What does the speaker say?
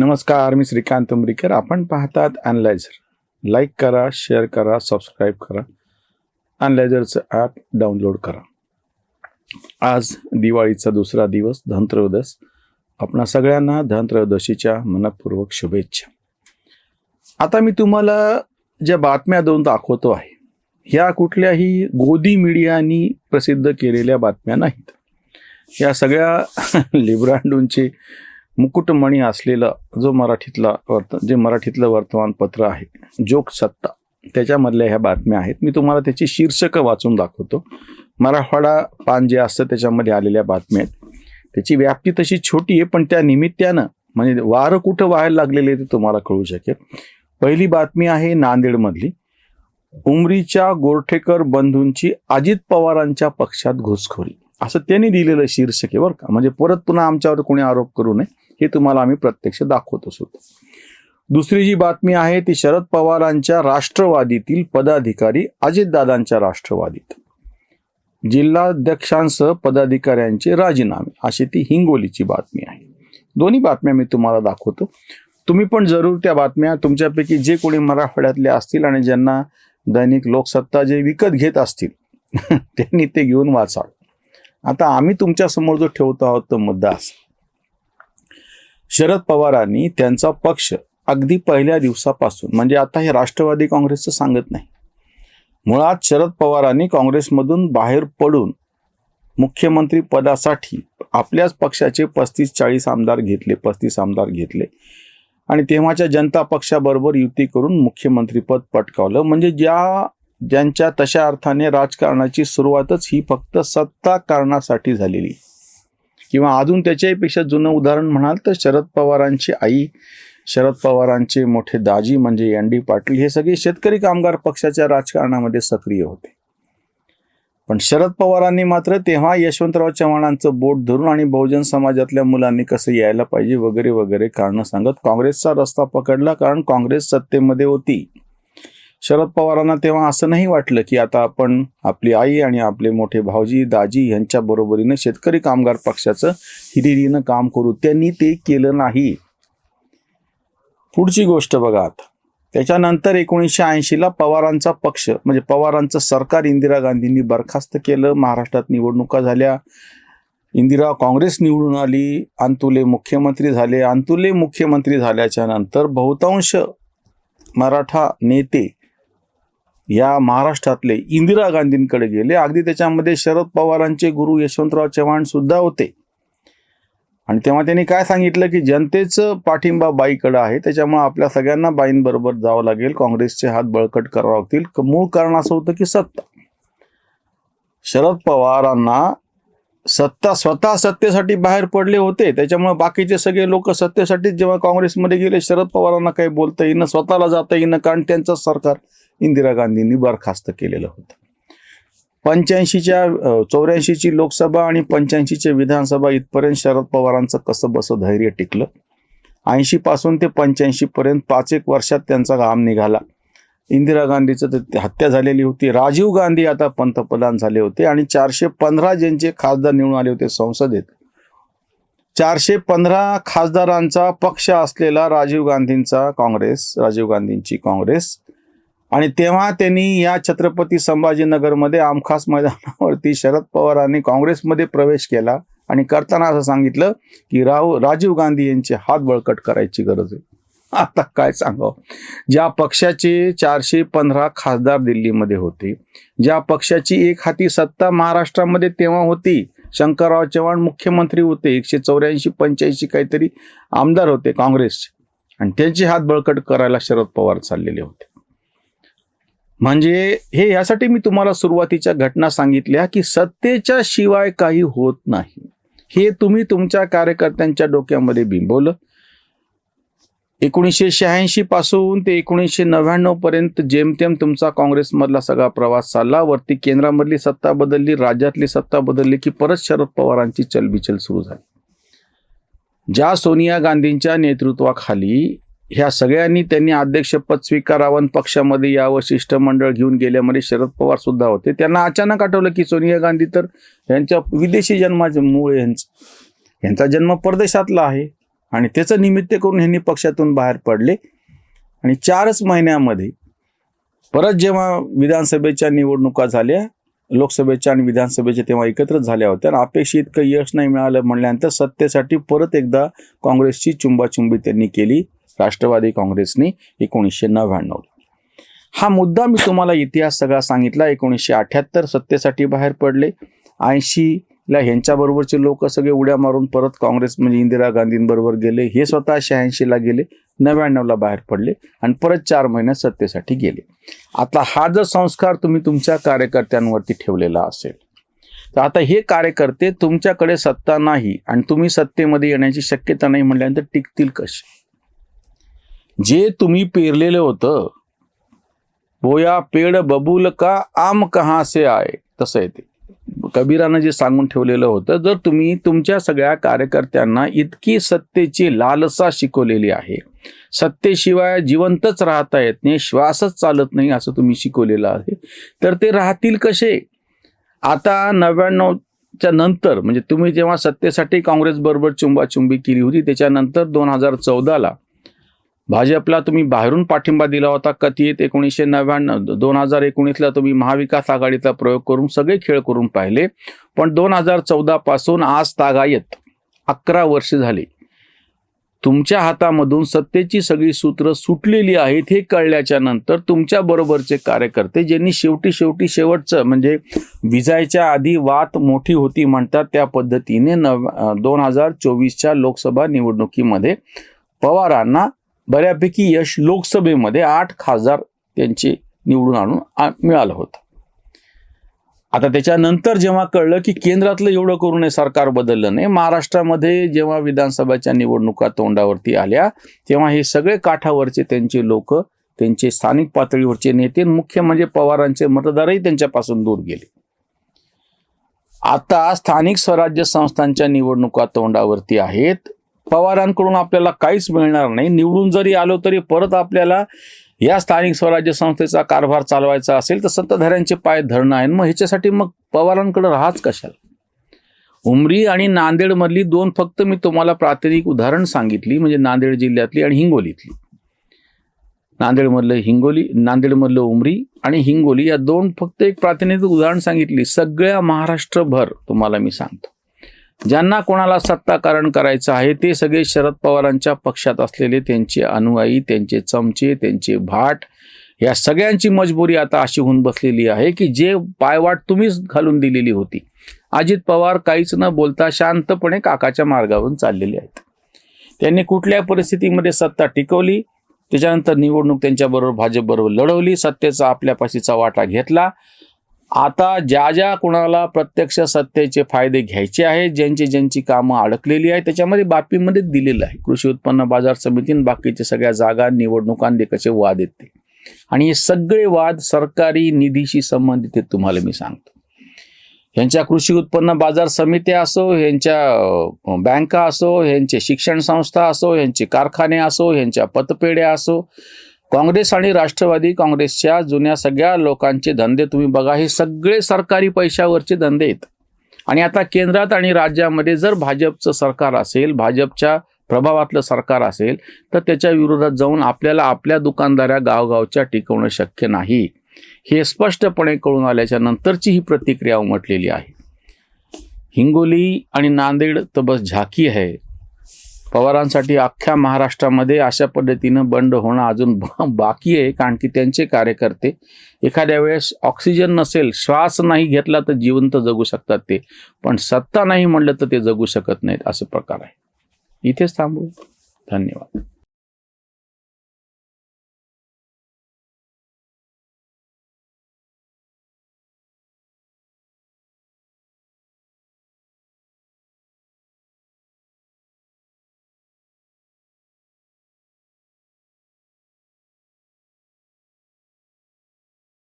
नमस्कार मी श्रीकांत उमरीकर. आपण पाहतात अनलायझर लाईक करा शेअर करा सबस्क्राईब करा. अनलायझरचं ॲप डाउनलोड करा. आज दिवाळीचा दुसरा दिवस धनत्रयोदश. आपणा सगळ्यांना धनत्रयोदशीच्या मनपूर्वक शुभेच्छा. आता मी तुम्हाला ज्या बातम्या दोन दाखवतो आहे ह्या कुठल्याही गोदी मीडियानी प्रसिद्ध केलेल्या बातम्या नाहीत. या सगळ्या लिब्रांडूंचे मुकुटमणी असलेलं जो मराठीतला वर्त जे मराठीतलं वर्तमानपत्र आहे जोक सत्ता त्याच्यामधल्या ह्या बातम्या आहेत. मी तुम्हाला त्याची शीर्षकं वाचून दाखवतो. मराठवाडा पान जे असतं त्याच्यामध्ये आलेल्या बातम्या आहेत. त्याची व्याप्ती तशी छोटी आहे पण त्या निमित्तानं म्हणजे वारं कुठं व्हायला लागलेले ते तुम्हाला कळू शकेल. पहिली बातमी आहे नांदेडमधली. उमरीच्या गोरठेकर बंधूंची अजित पवारांच्या पक्षात घुसखोरी. असं त्यांनी दिलेलं शीर्षक आहे बरं का? म्हणजे परत पुन्हा आमच्यावर कोणी आरोप करू नये. हे तुम्हाला आम्ही प्रत्यक्ष दाखवत सुद्धा दुसरी जी बातमी आहे ती शरद पवारांच्या राष्ट्रवादीतील पदाधिकारी अजितदादांच्या राष्ट्रवादीत. जिल्हाध्यक्षांसह पदाधिकाऱ्यांचे राजीनामे अशी ती हिंगोलीची बातमी आहे. दोन्ही बातम्या मी तुम्हाला दाखवतो. तुम्ही पण जरूर त्या बातम्या तुमच्यापैकी जे कोणी मराठवाड्यातले असतील आणि ज्यांना दैनिक लोकसत्ता जे विकत घेत असतील त्यांनी ते घेऊन वाचावं. आता आम्ही तुमच्यासमोर जो ठेवतो आहोत तो मुद्दा असा. शरद पवारांनी त्यांचा पक्ष अगदी पहिल्या दिवसापासून म्हणजे आता हे राष्ट्रवादी काँग्रेसचं सांगत नाही. मुळात शरद पवारांनी काँग्रेसमधून बाहेर पडून मुख्यमंत्री पदासाठी आपल्याच पक्षाचे पस्तीस चाळीस आमदार घेतले पस्तीस आमदार घेतले. आणि तेव्हाच्या जनता पक्षाबरोबर युती करून मुख्यमंत्रीपद पटकावलं. म्हणजे ज्या ज्यांच्या तशा अर्थाने राजकारणाची सुरुवातच ही फक्त सत्ता कारणासाठी झालेली. किंवा अजून त्याच्याहीपेक्षा जुनं उदाहरण म्हणाल तर शरद पवारांची आई शरद पवारांचे मोठे दाजी म्हणजे एन डी पाटील हे सगळे शेतकरी कामगार पक्षाच्या राजकारणामध्ये सक्रिय होते. पण शरद पवारांनी मात्र तेव्हा यशवंतराव चव्हाणांचं बोट धरून आणि बहुजन समाजातल्या मुलांनी कसं यायला पाहिजे वगैरे वगैरे कारणं सांगत काँग्रेसचा रस्ता पकडला कारण काँग्रेस सत्तेमध्ये होती. शरद पवारांना तेव्हा असं नाही वाटलं की आता आपण आपली आई आणि आपले मोठे भाऊजी दाजी यांच्या बरोबरीनं शेतकरी कामगार पक्षाचं हिरिरीनं काम करू. त्यांनी ते केलं नाही. पुढची गोष्ट बघा त्याच्यानंतर एकोणीसशे ऐंशीला पवारांचा पक्ष म्हणजे पवारांचं सरकार इंदिरा गांधींनी बरखास्त केलं. महाराष्ट्रात निवडणुका झाल्या. इंदिरा काँग्रेस निवडून आली. अंतुले मुख्यमंत्री झाले. अंतुले मुख्यमंत्री झाल्याच्यानंतर बहुतांश मराठा नेते या महाराष्ट्रातले इंदिरा गांधींकडे गेले. अगदी त्याच्यामध्ये शरद पवारांचे गुरु यशवंतराव चव्हाण सुद्धा होते. आणि तेव्हा त्यांनी काय सांगितलं की जनतेचं पाठिंबा बाईकडे आहे. त्याच्यामुळे आपल्या सगळ्यांना बाईंबरोबर जावं लागेल. काँग्रेसचे हात बळकट करावं लागतील. मूळ कारण असं होतं की सत्ता. शरद पवारांना सत्ता स्वतः सत्तेसाठी बाहेर पडले होते. त्याच्यामुळे बाकीचे सगळे लोक सत्तेसाठीच जेव्हा काँग्रेसमध्ये गेले शरद पवारांना काही बोलता येईन स्वतःला जाता येईन कारण त्यांचं सरकार इंदिरा गांधींनी बरखास्त केलेलं होतं. पंच्याऐंशीच्या चौऱ्याऐंशीची लोकसभा आणि पंच्याऐंशीच्या विधानसभा इथपर्यंत शरद पवारांचं कसं बसं धैर्य टिकलं? ऐंशी पासून ते पंच्याऐंशी पर्यंत पाच एक वर्षात त्यांचा घाम निघाला. इंदिरा गांधीचं तर हत्या झालेली होती. राजीव गांधी आता पंतप्रधान झाले होते आणि चारशे पंधरा ज्यांचे खासदार निवडून आले होते संसदेत चारशे पंधरा खासदारांचा पक्ष असलेला राजीव गांधींचा काँग्रेस राजीव गांधींची काँग्रेस आणि तेव्हा त्यांनी या छत्रपती संभाजीनगरमध्ये आमखास मैदानावरती शरद पवारांनी काँग्रेसमध्ये प्रवेश केला. आणि करताना असं सांगितलं की राहू राजीव गांधी यांचे हात बळकट करायची गरज आहे. आता काय सांगावं? ज्या पक्षाचे चारशे पंधरा खासदार दिल्लीमध्ये होते ज्या पक्षाची एक हाती सत्ता महाराष्ट्रामध्ये तेव्हा होती शंकरराव चव्हाण मुख्यमंत्री होते एकशे चौऱ्याऐंशी पंच्याऐंशी काहीतरी आमदार होते काँग्रेसचे. आणि त्यांचे हात बळकट करायला शरद पवार चाललेले होते. म्हणजे हे यासाठी मी तुम्हाला सुरुवातीच्या घटना सांगितल्या की सत्तेच्या शिवाय काही होत नाही. हे तुम्ही तुमच्या कार्यकर्त्यांच्या डोक्यामध्ये बिंबवलं. एकोणीसशे शहाऐंशी पासून ते एकोणीसशे नव्याण्णव पर्यंत जेमतेम तुमचा काँग्रेसमधला सगळा प्रवास चालला. वरती केंद्रामधली सत्ता बदलली राज्यातली सत्ता बदलली की परत शरद पवारांची चलबिचल सुरू झाली. ज्या सोनिया गांधींच्या नेतृत्वाखाली ह्या सगळ्यांनी त्यांनी अध्यक्षपद स्वीकारावं पक्षामध्ये यावं शिष्टमंडळ घेऊन गेल्यामध्ये शरद पवार सुद्धा होते. त्यांना अचानक आठवलं की सोनिया गांधी तर यांच्या विदेशी जन्माचे मूळ यांचं. यांचा जन्म परदेशातला आहे आणि त्याचं निमित्त करून ह्यांनी पक्षातून बाहेर पडले. आणि चारच महिन्यामध्ये परत जेव्हा विधानसभेच्या निवडणुका झाल्या लोकसभेच्या आणि विधानसभेच्या तेव्हा एकत्र झाल्या होत्या. आणि अपेक्षित इतकं यश नाही मिळालं म्हणल्यानंतर सत्तेसाठी परत एकदा काँग्रेसची चुंबाचुंबी त्यांनी केली. राष्ट्रवादी काँग्रेसने एकोणीसशे नव्याण्णवला हा मुद्दा मी तुम्हाला इतिहास सगळा सांगितला एकोणीसशे अठ्याहत्तर सत्तेसाठी बाहेर पडले. ऐंशीला ह्यांच्याबरोबरचे लोक सगळे उड्या मारून परत काँग्रेस म्हणजे इंदिरा गांधींबरोबर गेले हे स्वतः शहाऐंशीला गेले नव्याण्णवला बाहेर पडले आणि परत चार महिन्यात सत्तेसाठी गेले. आता हा जर संस्कार तुम्ही तुमच्या कार्यकर्त्यांवरती ठेवलेला असेल तर आता हे कार्यकर्ते तुमच्याकडे सत्ता नाही आणि तुम्ही सत्तेमध्ये येण्याची शक्यता नाही म्हटल्यानंतर टिकतील कसे? जे तुम्ही पेरलेलं होतं बोया पेड बबूल का आम कहाँ से आहे तसं आहे ते. कबीरानं जे सांगून ठेवलेलं होतं जर तुम्ही तुमच्या सगळ्या कार्यकर्त्यांना इतकी सत्तेची लालसा शिकवलेली आहे सत्तेशिवाय जिवंतच राहता येत नाही श्वासच चालत नाही असं तुम्ही शिकवलेलं आहे तर ते राहतील कसे? आता नव्याण्णवच्या नंतर म्हणजे तुम्ही जेव्हा सत्तेसाठी काँग्रेसबरोबर चुंबाचुंबी केली होती त्याच्यानंतर दोन हजार चौदाला भाजपला तुम्ही बाहेरून पाठिंबा दिला होता कथित एकोणीसशे नव्याण्णव दोन हजार एकोणीसला तुम्ही महाविकास आघाडीचा प्रयोग करून सगळे खेळ करून पाहिले पण दोन हजार चौदापासून आज तागायत अकरा वर्ष झाली. तुमच्या हातामधून सत्तेची सगळी सूत्र सुटलेली आहेत हे कळल्याच्या नंतर तुमच्या बरोबरचे कार्यकर्ते ज्यांनी शेवटी शेवटी शेवटचं म्हणजे विजायच्या आधी वात मोठी होती म्हणतात त्या पद्धतीने नव दोन हजार चोवीसच्या लोकसभा निवडणुकीमध्ये पवारांना बऱ्यापैकी यश लोकसभेमध्ये आठ खासदार त्यांचे निवडून आणून मिळालं होतं. आता त्याच्यानंतर जेव्हा कळलं की केंद्रातलं एवढं करू नये सरकार बदललं नाही महाराष्ट्रामध्ये जेव्हा विधानसभाच्या निवडणुका तोंडावरती आल्या तेव्हा हे सगळे काठावरचे त्यांचे लोक त्यांचे स्थानिक पातळीवरचे नेते मुख्य म्हणजे पवारांचे मतदारही त्यांच्यापासून दूर गेले. आता स्थानिक स्वराज्य संस्थांच्या निवडणुका तोंडावरती आहेत. पवारांकडून आपल्याला काहीच मिळणार नाही. निवडून जरी आलो तरी परत आपल्याला या स्थानिक स्वराज्य संस्थेचा कारभार चालवायचा असेल तर सत्ताधाऱ्यांचे पाय धरणं आहे मग ह्याच्यासाठी मग पवारांकडे राहाच कशाला? उमरी आणि नांदेडमधली दोन फक्त मी तुम्हाला प्राथमिक उदाहरण सांगितली म्हणजे नांदेड जिल्ह्यातली आणि हिंगोलीतली. नांदेडमधलं हिंगोली नांदेडमधलं उमरी आणि हिंगोली या दोन फक्त एक प्रातिनिधिक उदाहरण सांगितली. सगळ्या महाराष्ट्रभर तुम्हाला मी सांगतो. ज्यांना कोणाला सत्ताकारण करायचं आहे ते सगळे शरद पवारांच्या पक्षात असलेले त्यांचे अनुयायी त्यांचे चमचे त्यांचे भाट या सगळ्यांची मजबुरी आता अशी होऊन बसलेली आहे की जे पायवाट तुम्हीच घालून दिलेली होती. अजित पवार काहीच न बोलता शांतपणे काकाच्या मार्गावरून चाललेले आहेत. त्यांनी कुठल्या परिस्थितीमध्ये सत्ता टिकवली? त्याच्यानंतर निवडणूक त्यांच्याबरोबर भाजपबरोबर लढवली. सत्तेचा आपल्यापाशीचा वाटा घेतला. आता ज्या ज्या कुणाला प्रत्यक्ष सत्तेचे फायदे घ्यायचे आहेत ज्यांची ज्यांची कामं अडकलेली आहेत त्याच्यामध्ये बातमीमध्ये दिलेलं आहे. कृषी उत्पन्न बाजार समितीने बाकीच्या सगळ्या जागा निवडणुकांदे कसे वाद येते. आणि हे सगळे वाद सरकारी निधीशी संबंधित आहेत तुम्हाला मी सांगतो. ह्यांच्या कृषी उत्पन्न बाजार समित्या असो ह्यांच्या बँका असो ह्यांचे शिक्षण संस्था असो ह्यांचे कारखाने असो ह्यांच्या पतपेढ्या असो काँग्रेस आणि राष्ट्रवादी काँग्रेसच्या जुन्या सगळ्या लोकांचे धंदे तुम्ही बघा हे सगळे सरकारी पैशावरचे धंदे आहेत. आणि आता केंद्रात आणि राज्यामध्ये जर भाजपचं सरकार असेल भाजपच्या प्रभावातलं सरकार असेल तर त्याच्या विरोधात जाऊन आपल्याला आपल्या दुकानदाऱ्या गावगावच्या टिकवणं शक्य नाही. हे स्पष्टपणे कळून आल्याच्या नंतरची ही प्रतिक्रिया उमटलेली आहे. हिंगोली आणि नांदेड तर बस झाकी आहे. पवारांसाठी अख्ख्या महाराष्ट्रामध्ये अशा पद्धतीनं बंड होणं अजून ब- बाकी आहे कारण की त्यांचे कार्यकर्ते एखाद्या वेळेस ऑक्सिजन नसेल श्वास नाही घेतला तर जिवंत जगू शकतात ते. पण सत्ता नाही म्हणलं तर ते जगू शकत नाहीत असे प्रकार आहे. इथेच थांबू. धन्यवाद.